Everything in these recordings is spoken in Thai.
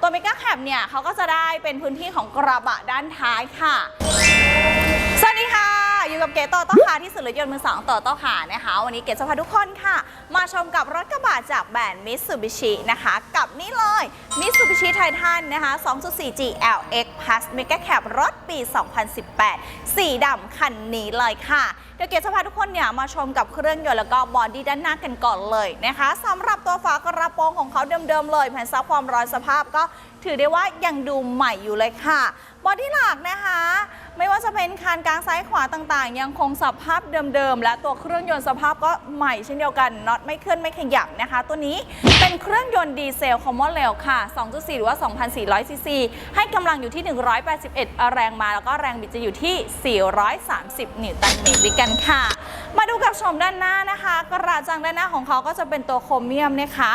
ตัวเมกาแคปเนี่ยเขาก็จะได้เป็นพื้นที่ของกระบะด้านท้ายค่ะ สวัสดีค่ะ อยู่กับเกตโตโต้คาที่สุดรถยนต์มือสองโตโต้คานะคะ วันนี้เกตจะพาทุกคนค่ะ มาชมกับรถกระบะจากแบรนด์มิ t ซูบิชินะคะ กับนี่เลยมิ t ซูบิชิไททันนะคะ 2.4 GLX Plus Mega Cap รถปี 2018 สีดำคันนี้เลยค่ะเดี๋ยวเกตจะพาทุกคนเนี่ยมาชมกับเครื่องยนต์แล้วก็บอดี้ด้านหน้ากันก่อนเลยนะคะสำหรับตัวฝากระโปรงของเขาเดิมๆเลยแผ่นซับความร้อนสภาพก็ถือได้ว่ายังดูใหม่อยู่เลยค่ะบอดี้หลักนะคะ ไม่ว่าจะเป็นคานกลางซ้ายขวาต่างๆ ยังคงสภาพเดิมๆและตัวเครื่องยนต์สภาพก็ใหม่เช่นเดียวกันน็อตไม่เคลื่อนไม่ขยับนะคะ ตัวนี้เป็นเครื่องยนต์ดีเซลคอมมอนเรลค่ะ 2.4 หรือว่า 2,400 ซีซี ให้กำลังอยู่ที่ 181 แรงมาแล้วก็แรงบิดจะอยู่ที่ 430 นิวตันเมตรด้วยกันค่ะ มาดูกับชมด้านหน้านะคะ กระจังด้านหน้าของเขาก็จะเป็นตัวโครเมียมนะคะ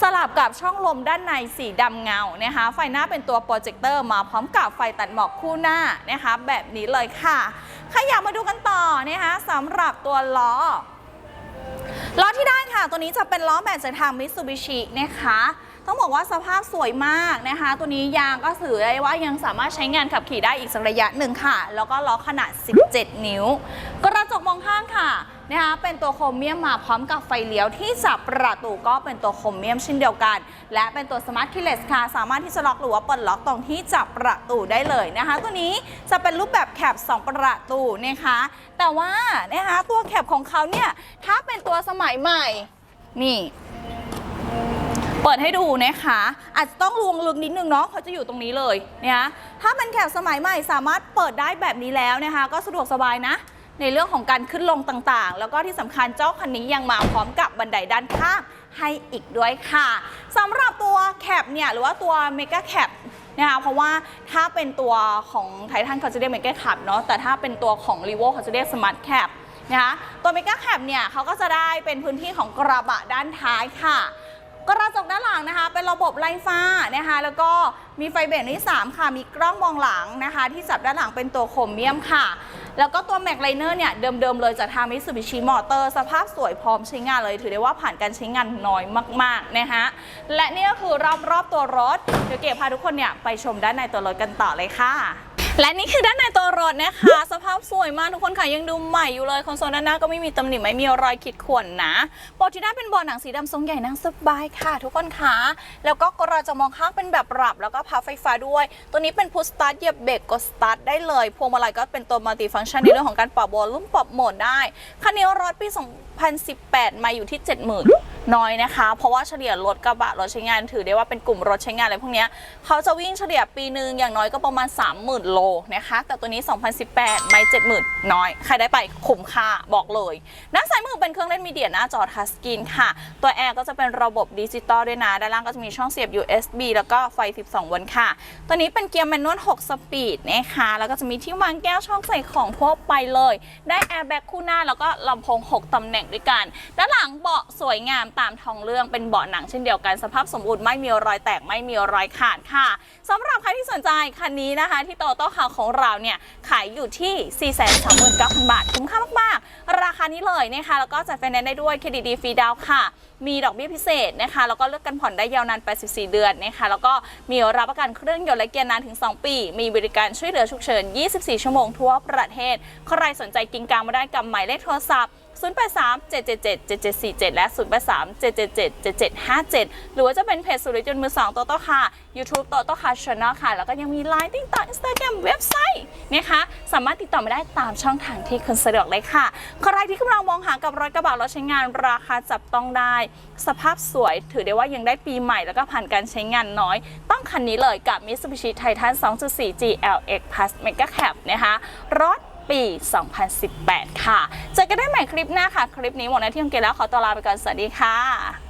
สลับกับช่องลมด้านในสีดำเงานะคะ ไฟหน้าเป็นตัวโปรเจคเตอร์มาพร้อมกับไฟตัดหมอกคู่หน้านะคะ แบบนี้เลยค่ะขยับมาดูกันต่อนะคะสำหรับตัวล้อ ล้อที่ได้ค่ะ ตัวนี้จะเป็นล้อแบนจากทางมิตซูบิชินะคะ ต้องบอกว่าสภาพสวยมากนะคะ ตัวนี้ยางก็สื่อได้ว่ายังสามารถใช้งานขับขี่ได้อีกสักระยะหนึ่งค่ะ แล้วก็ล้อขนาด 17 นิ้ว กระจกมองข้างค่ะ นะคะเป็นตัวโครเมียมมาพร้อมกับไฟเลี้ยวที่จับประตูก็เป็นตัวโครเมียมเช่นเดียวกัน และเป็นตัวสมาร์ทคีเลสค่ะ สามารถที่จะล็อกหรือว่าเปิดล็อกตรงที่จับประตูได้เลยนะคะ ตัวนี้จะเป็นรูปแบบแคป2ประตูนะคะ แต่ว่านะคะตัวแคปของเขาเนี่ยถ้าเป็นตัวสมัยใหม่นี่เปิดให้ดูนะคะ อาจจะต้องลวงลึกนิดนึงเนาะเขาจะอยู่ตรงนี้เลยนะคะถ้าเป็นแคปสมัยใหม่สามารถเปิดได้แบบนี้แล้วนะคะ ก็สะดวกสบายนะ ในเรื่องของการขึ้นลงต่างๆ แล้วก็ที่สำคัญเจ้าคันนี้ยังมาพร้อมกับบันไดด้านข้างให้อีกด้วยค่ะสำหรับตัวแคปเนี่ยหรือว่าตัวเมก a แคปนะคะเพราะว่าถ้าเป็นตัวของไททันเขาจะเรียกเมก a แคปเนาะแต่ถ้าเป็นตัวของรีโวเขาจะเรียกสมาร์ทแคปนะคะตัวเมก a แคปเนี่ยเขาก็จะได้เป็นพื้นที่ของกระบะด้านท้ายค่ะ กระจกด้านหลังนะคะ เป็นระบบไล่ฟ้านะคะ แล้วก็มีไฟเบรกที่3ค่ะ มีกล้องมองหลังนะคะ ที่จับด้านหลังเป็นตัวโครเมียมค่ะ แล้วก็ตัวแม็กไลเนอร์เนี่ย เดิมๆเลยจากทางมิตซูบิชิมอเตอร์สภาพสวยพร้อมใช้งานเลย ถือได้ว่าผ่านการใช้งานน้อยมากๆนะคะและนี่ก็คือรอบๆตัวรถ เดี๋ยวเก๋พาทุกคนเนี่ยไปชมด้านในตัวรถกันต่อเลยค่ะ และนี่คือด้านในตัวรถนะคะ สภาพสวยมากทุกคนค่ะยังดูใหม่อยู่เลยคอนโซลด้านหน้าก็ไม่มีตำหนิไม่มีรอยขีดข่วนนะเบาะที่ได้เป็นเบาะหนังสีดำทรงใหญ่นั่งสบายค่ะ ทุกคนค่ะแล้วก็กระจกมองข้างเป็นแบบปรับ แล้วก็พับไฟฟ้าด้วย ตัวนี้เป็นพุชสตาร์ทเหยียบเบรกกดสตาร์ทได้เลยพวงมาลัยก็เป็นตัวมัลติฟังก์ชันในเรื่องของการปรับวอลลุ่มปรับโหมดได้คันนี้รถปี 2018 มาอยู่ที่ 70,000 น้อยนะคะ เพราะว่าเฉลี่ยรถกระบะรถใช้งานถือได้ว่าเป็นกลุ่มรถใช้งานอะไรพวกนี้เขาจะวิ่งเฉลี่ยปีหนึ่งอย่างน้อยก็ประมาณ 30,000 โลนะคะ แต่ตัวนี้ 2018 ไม่ 70,000 น้อย ใครได้ไปคุ้มค่าบอกเลยด้านซ้ายมือเป็นเครื่องเล่นมีเดียหน้าจอทัชสกรีนค่ะ ตัวแอร์ก็จะเป็นระบบดิจิตอลด้วยนะ ด้านล่างก็จะมีช่องเสียบ USB แล้วก็ไฟ 12โวลต์ค่ะ ตัวนี้เป็นเกียร์แมนนวล 6 สปีดนะคะแล้วก็จะมีที่วางแก้วช่องใส่ของทั่วไปเลย ได้แอร์แบ็กคู่หน้าแล้วก็ลำโพง 6ตำแหน่งด้วยกัน ด้านหลังเบาะสวยงามตามทองเรื่องเป็นเบาะหนังเช่นเดียวกันสภาพสมบูรณ์ไม่มีรอยแตกไม่มีรอยขาดค่ะสำหรับใครที่สนใจคันนี้นะคะ ที่โตโต้คาของเราเนี่ยขายอยู่ที่ 439,000 บาท คุ้มค่ามาก ๆ ราคานี้เลยนะคะ แล้วก็จัดไฟแนนซ์ได้ด้วยเครดิตดีฟรีดาวค่ะ มีดอกเบี้ยพิเศษนะคะ แล้วก็เลือกกันผ่อนได้ยาวนาน84เดือนนะคะ แล้วก็มีรับประกันเครื่องยนต์และเกียร์นานถึง 2 ปี มีบริการช่วยเหลือฉุกเฉิน 24 ชั่วโมงทั่วประเทศ ใครสนใจกินกลางมาได้กับหมายเลขโทรศัพท์ 083 777 7747 และ 083 777 7757 หรือว่าจะเป็นเพจสุริยนต์มือสองโตโต้ค่ะ YouTube โตโต้ค่ะช anel ค่ะ แล้วก็ยังมี Line TikTok Instagram เว็บไซต์นะคะ สามารถติดต่อมาได้ตามช่องทางที่คุณสะดวกเลยค่ะ ใครที่กำลังมองหากับรถกระบะรถใช้งานราคาจับต้องได้ สภาพสวยถือได้ว่ายังได้ปีใหม่แล้วก็ผ่านการใช้งานน้อย ต้องคันนี้เลยกับ Mitsubishi Titan 2.4 GLX Plus Mega Cab นะคะรถ ปี 2018 ค่ะ เจอกันได้ใหม่คลิปหน้าค่ะ คลิปนี้หมดหน้าที่ของเกแล้วขอตัวลาไปก่อน สวัสดีค่ะ